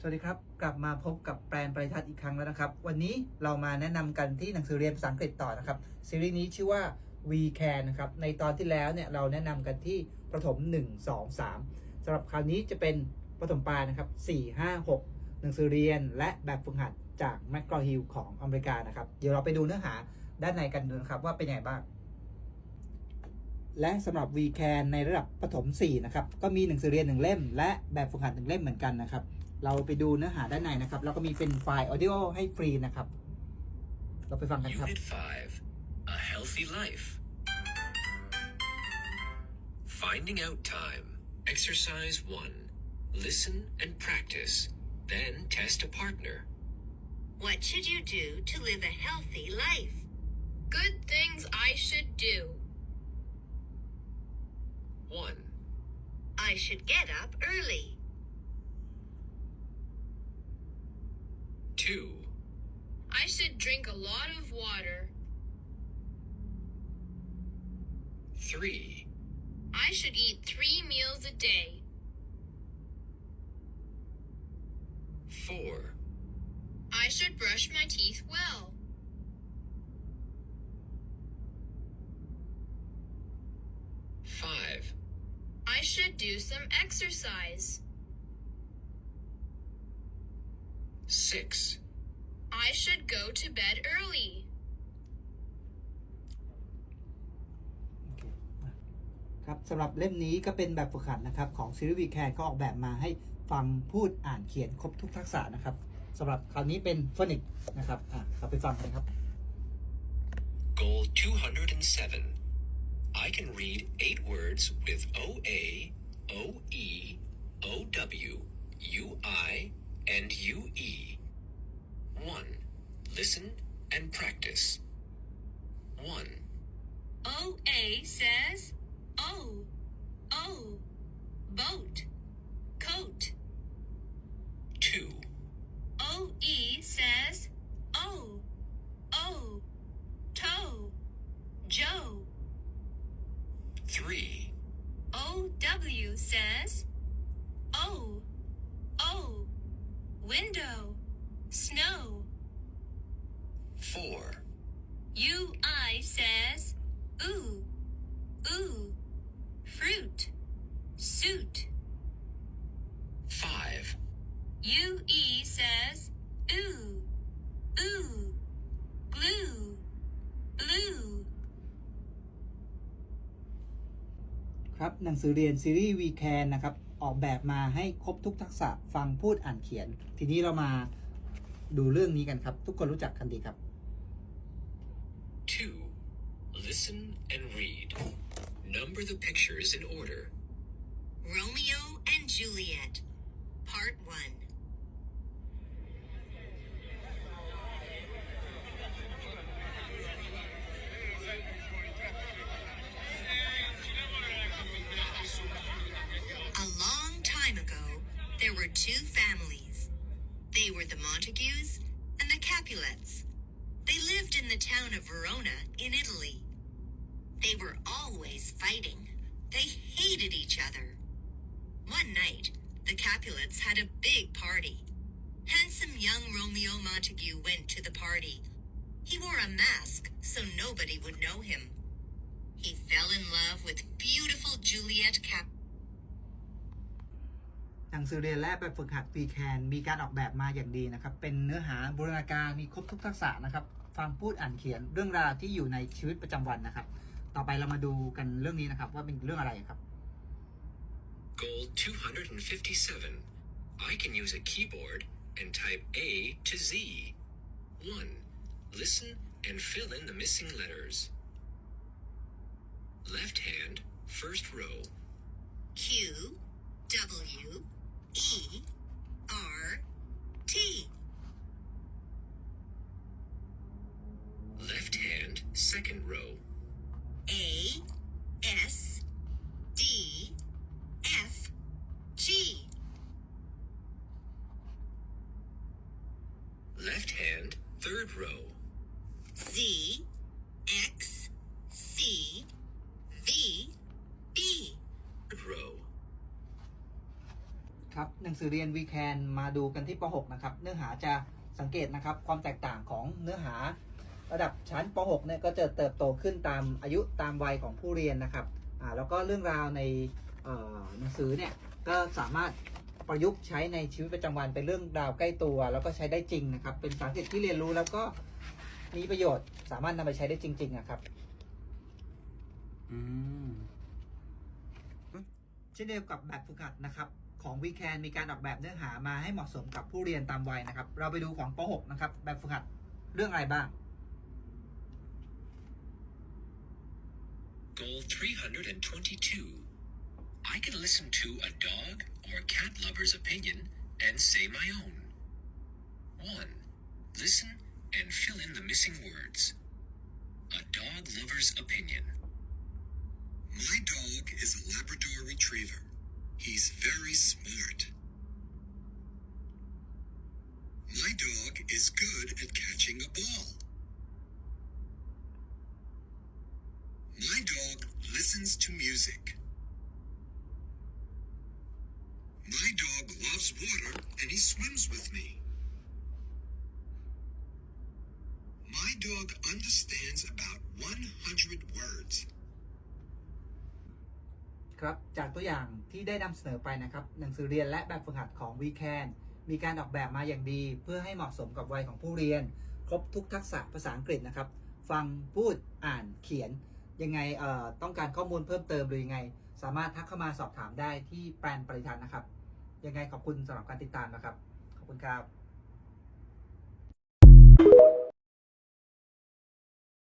สวัสดีครับ กลับมาพบกับแปลนปริทัศน์อีกครั้งแล้วนะครับ วันนี้เรามาแนะนำกันที่หนังสือเรียนภาษาอังกฤษต่อนะครับ ซีรีส์นี้ชื่อว่า We Can นะครับ ในตอนที่แล้วเนี่ยเราแนะนำกันที่ประถม 1 2 3สำหรับคราวนี้จะเป็นประถมปลายนะครับ 4 5 6 หนังสือเรียนและแบบฝึกหัดจาก m c g r a w Hill ของอเมริกานะครับ เดี๋ยวเราไปดูเนื้อหาด้านในกันดูนะครับว่าเป็นยังไงบ้าง และสำหรับ v c a n ในระดับประถม4นะครับก็มีหนังสือเรียนหนึ่งเล่ม และแบบฝึกหัดหนึ่งเล่มเหมือนกันนะครับ เราไปดูเนื้อหาด้านในนะครับ แล้วก็มีเป็นไฟล์ audio ให้ฟรีนะครับ เราไปฟังกันครับ Unit 5 A Healthy Life. Finding out time. Exercise 1. Listen and practice. Then test a partner. What should you do to live a healthy life? Good things I should do. 1. I should get up early. I should drink a lot of water. 3. I should eat three meals a day. 4. I should brush my teeth well. 5. I should do some exercise. 6. I should go to bed early. ครับสำหรับเล่มนี้ก็เป็นแบบฝึกหัดนะครับของซีรีส์วีแคนก็ออกแบบมาให้ฟังพูดอ่านเขียนครบทุกทักษะนะครับสำหรับคราวนี้เป็นฟอนิกนะครับอะเราไปฟังกันครับ Goal 207. I can read eight words with OA, OE, OW, UI, and UE. OA says O. O. Boat. Coat. 2. OE says O. O. Toe. Joe. 3. OW says O. O. Window. Snow. 4. UI says ooh. Ooh. Fruit. Suit. 5. UE says ooh. Ooh. Glue. Blue. ครับหนังสือเรียนซีรีส์ We Can นะครับ ออกแบบมาให้ครบทุกทักษะฟังพูดอ่านเขียน ทีนี้เรามาดูเรื่องนี้กันครับ ทุกคนรู้จักกันดีครับ Listen and read. Number the pictures in order. Romeo and Juliet. Part 1. A long time ago, there were two families. They were the Montagues and the Capulets. They lived in the town of Verona in Italy. They were always fighting. They hated each other. One night, the Capulets had a big party. Handsome young Romeo Montague went to the party. He wore a mask so nobody would know him. He fell in love with beautiful Juliet Cap. หนังสือเรียนและแบบฝึกหัด We Can มีการออกแบบมาอย่างดีนะครับ เป็นเนื้อหาบูรณาการมีครบทุกทักษะนะครับ ฟังพูดอ่านเขียนเรื่องราวที่อยู่ในชีวิตประจำวันนะครับ ต่อไปเรามาดูกันเรื่องนี้นะครับ ว่าเป็นเรื่องอะไรครับ Goal 257. I can use a keyboard and type A to Z. 1. Listen and fill in the missing letters. Left hand, first row. Q W E R T. Left hand, second row. Left hand, third row. Z X C V B. Third row. ครับหนังสือเรียน We Can มาดูกันที่ป .6 นะครับ เนื้อหาจะสังเกตนะครับ ความแตกต่างของเนื้อหาระดับชั้นป .6 เนี่ยก็จะเติบโตขึ้นตามอายุตามวัยของผู้เรียนนะครับอ่าแล้วก็เรื่องราวในเอ่อหนังสือเนี่ยก็สามารถ ประยุกต์ใช้ในชีวิตประจำวันเป็นเรื่องราวใกล้ตัว แล้วก็ใช้ได้จริงนะครับ เป็นภาษาอังกฤษที่เรียนรู้แล้วก็มีประโยชน์ สามารถนำไปใช้ได้จริง ๆ นะครับอืมเช่นเดียวกับแบบฝึกหัดนะครับของ w e c a n มีการออกแบบเนื้อหามาให้เหมาะสมกับผู้เรียนตามวัยนะครับ เราไปดูของป .6 นะครับ แบบฝึกหัดเรื่องอะไรบ้าง Goal 322. I can listen to a dog or cat lover's opinion and say my own. 1. Listen and fill in the missing words. A dog lover's opinion. My dog is a Labrador Retriever. He's very smart. My dog is good at catching a ball. My dog listens to music. Dog loves water and he swims with me. My dog understands about 100 words. ครับ จากตัวอย่างที่ได้นำเสนอไปนะครับ หนังสือเรียนและแบบฝึกหัดของ w e c a n มีการออกแบบมาอย่างดี เพื่อให้เหมาะสมกับวัยของผู้เรียน ครบทุกทักษะภาษาอังกฤษนะครับ ฟังพูดอ่านเขียน ยังไงเอ่อต้องการข้อมูลเพิ่มเติมหรือยังไง สามารถทักเข้ามาสอบถามได้ที่แปลนปริทันนะครับ ยังไงขอบคุณสำหรับการติดตามนะครับ ขอบคุณครับ